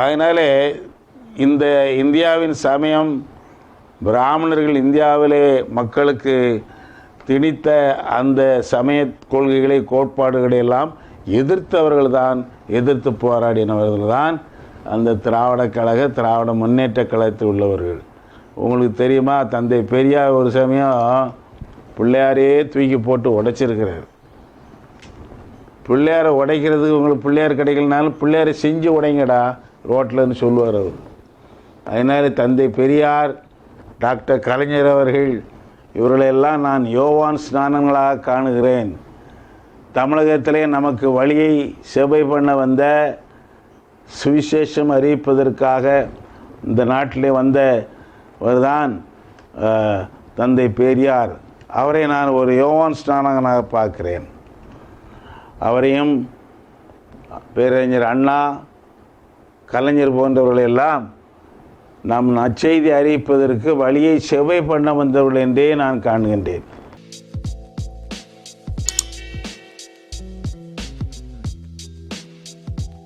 அதனாலே இந்த இந்தியாவின் சமயம் பிராமணர்கள் இந்தியாவிலே மக்களுக்கு திணித்த அந்த சமய கொள்கைகளை கோட்பாடுகளை எல்லாம் எதிர்த்தவர்கள் தான் எதிர்த்து போராடினவர்கள் தான் அந்த திராவிட கழக திராவிட முன்னேற்ற கழகத்தில் உள்ளவர்கள். உங்களுக்கு தெரியுமா தந்தை பெரியார் ஒரு சமயம் பிள்ளையாரையே தூக்கி போட்டு உடைச்சிருக்கிறார். பிள்ளையாரை உடைக்கிறதுக்கு உங்களுக்கு பிள்ளையார் கிடைக்கலனாலும் பிள்ளையாரை செஞ்சு உடைங்கடா ரோட்டில்னு சொல்லுவார் அவர். அதனால் தந்தை பெரியார் டாக்டர் கலைஞர் அவர்கள் இவர்களெல்லாம் நான் யோவான் ஸ்நானங்களாக காணுகிறேன். தமிழகத்திலே நமக்கு வழியை செபை பண்ண வந்த சுவிசேஷம் அறிவிப்பதற்காக இந்த நாட்டிலே வந்த தான் தந்தை பெரியார். அவரை நான் ஒரு யோவான் ஸ்நானகனாக பார்க்கிறேன். அவரையும் பேரறிஞர் அண்ணா கலைஞர் போன்றவர்களெல்லாம் நம் நற்செய்தி அறிவிப்பதற்கு வழியை செவ்வை பண்ண வந்தவர்கள் என்றே நான் காண்கின்றேன்.